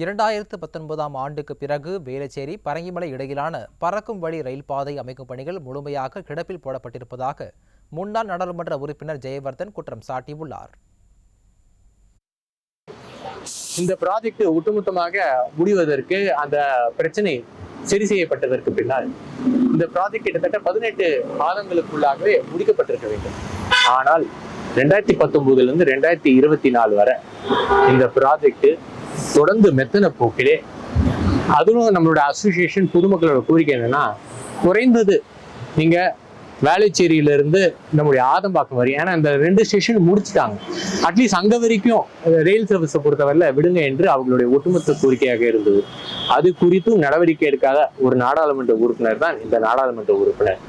இரண்டாயிரத்து பத்தொன்பதாம் ஆண்டுக்கு பிறகு வேலச்சேரி பரங்கிமலை இடையிலான பறக்கும் வழி ரயில் பாதை அமைக்கும் பணிகள் முழுமையாக கிடப்பில் போடப்பட்டிருப்பதாக முன்னாள் நாடாளுமன்ற உறுப்பினர் ஜெயவர்தன் குற்றம் சாட்டியுள்ளார். இந்த ப்ராஜெக்ட் ஒட்டுமொத்தமாக முடிவதற்கு அந்த பிரச்சனை சரி செய்யப்பட்டதற்கு பின்னால் இந்த ப்ராஜெக்ட் கிட்டத்தட்ட பதினெட்டு மாதங்களுக்குள்ளாகவே முடிக்கப்பட்டிருக்க வேண்டும். ஆனால் ரெண்டாயிரத்தி பத்தொன்பதுல இருந்து ரெண்டாயிரத்தி இருபத்தி நாலு வரை இந்த ப்ராஜெக்ட் தொடர்ந்து மெத்தன போக்கிலே அதுவும் நம்மளோட அசோசியேஷன் பொதுமக்களோட கோரிக்கை என்னன்னா குறைந்தது நீங்க வேளச்சேரியில இருந்து நம்முடைய ஆதம்பாக்கம் வரி ஏன்னா இந்த ரெண்டு ஸ்டேஷன் முடிச்சிட்டாங்க. அட்லீஸ்ட் அங்க வரைக்கும் ரயில் சர்வீஸை பொறுத்தவரையில விடுங்க என்று அவங்களுடைய ஒட்டுமொத்த கோரிக்கையாக இருந்தது. அது குறித்தும் நடவடிக்கை எடுக்காத ஒரு நாடாளுமன்ற உறுப்பினர் தான் இந்த நாடாளுமன்ற உறுப்பினர்.